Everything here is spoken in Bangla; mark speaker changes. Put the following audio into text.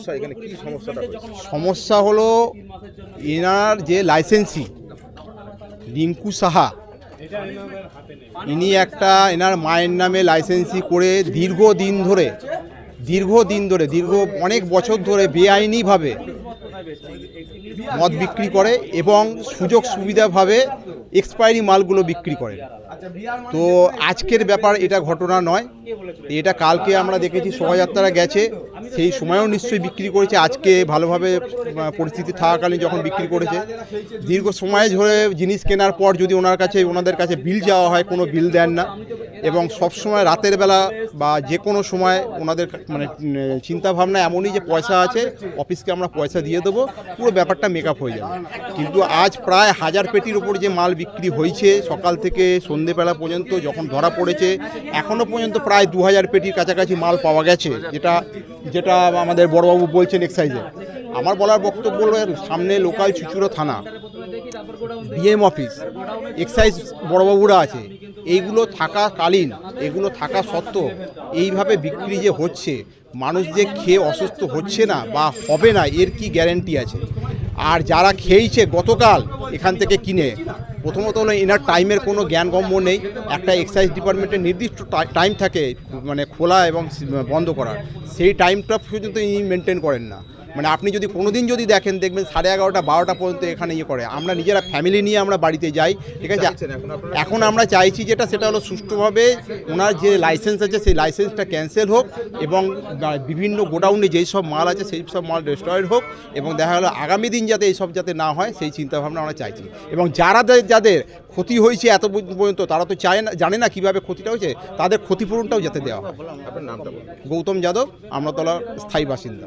Speaker 1: সমস্যা? এখানে কি সমস্যাটা
Speaker 2: সমস্যা হলো এনার যে লাইসেন্সি রিঙ্কু সাহা ইনি একটা এনার মায়ের নামে লাইসেন্সি করে দীর্ঘদিন ধরে দীর্ঘদিন ধরে দীর্ঘ অনেক বছর ধরে বেআইনিভাবে মদ বিক্রি করে এবং সুযোগ সুবিধাভাবে এক্সপায়ারি মালগুলো বিক্রি করে। তো আজকের ব্যাপার এটা ঘটনা নয়। এটা কালকে আমরা দেখেছি শোভাযাত্রা গেছে। সেই সময়ও নিশ্চয়ই বিক্রি করেছে। আজকে ভালোভাবে পরিস্থিতি থাকাকালীন যখন বিক্রি করেছে দীর্ঘ সময় ধরে জিনিস কেনার পর যদি ওনার কাছে ওনাদের কাছে বিল যাওয়া হয় কোনো বিল দেন না। এবং সব সময় রাতের বেলা বা যে কোনো সময় ওনাদের মানে চিন্তা ভাবনা এমনই যে পয়সা আছে, অফিসকে আমরা পয়সা দিয়ে দেবো, পুরো ব্যাপারটা মেকআপ হয়ে যাবে। কিন্তু আজ প্রায় হাজার পেটির উপর যে মাল বিক্রি হয়েছে, সকাল থেকে সন্ধেবেলা পর্যন্ত যখন ধরা পড়েছে এখনও পর্যন্ত প্রায় দু হাজার পেটির কাছাকাছি মাল পাওয়া গেছে, যেটা যেটা আমাদের বড়বাবু বলছেন এক্সাইজে আমার বলার বক্তব্য হলো, সামনে লোকাল চুচুড়ো থানা বিএম অফিস এক্সাইজ বড়বাবুরা আছে। এইগুলো থাকাকালীন এগুলো থাকা সত্ত্বেও এইভাবে বিক্রি যে হচ্ছে, মানুষ যে খেয়ে অসুস্থ হচ্ছে না বা হবে না, এর কি গ্যারেন্টি আছে? আর যারা খেয়েছে গতকাল এখান থেকে কিনে, প্রথমত হলো এনার টাইমের কোনো জ্ঞানগম্য নেই, একটা এক্সাইজ ডিপার্টমেন্টের নির্দিষ্ট টাইম থাকে মানে খোলা এবং বন্ধ করার। সেই টাইমটা পর্যন্ত ইনি মেনটেন করেন না। মানে আপনি যদি কোনো দিন যদি দেখেন দেখবেন সাড়ে এগারোটা বারোটা পর্যন্ত এখানে ইয়ে করে। আমরা নিজেরা ফ্যামিলি নিয়ে আমরা বাড়িতে যাই ঠিক আছে?
Speaker 1: এখন
Speaker 2: আমরা চাইছি যেটা সেটা হলো সুষ্ঠুভাবে ওনার যে লাইসেন্স আছে সেই লাইসেন্সটা ক্যান্সেল হোক এবং বিভিন্ন গোডাউনে যেই সব মাল আছে সেই সব মাল রেস্টোরেন্ট হোক এবং দেখা গেলো আগামী দিন যাতে এইসব যাতে না হয় সেই চিন্তাভাবনা আমরা চাইছি। এবং যারা যাদের ক্ষতি হয়েছে এত পর্যন্ত তারা তো চায় না জানে না কীভাবে ক্ষতিটা হয়েছে তাদের ক্ষতিপূরণটাও যাতে দেওয়া হয়।
Speaker 1: নামটা
Speaker 2: গৌতম যাদব আমরতলার স্থায়ী বাসিন্দা।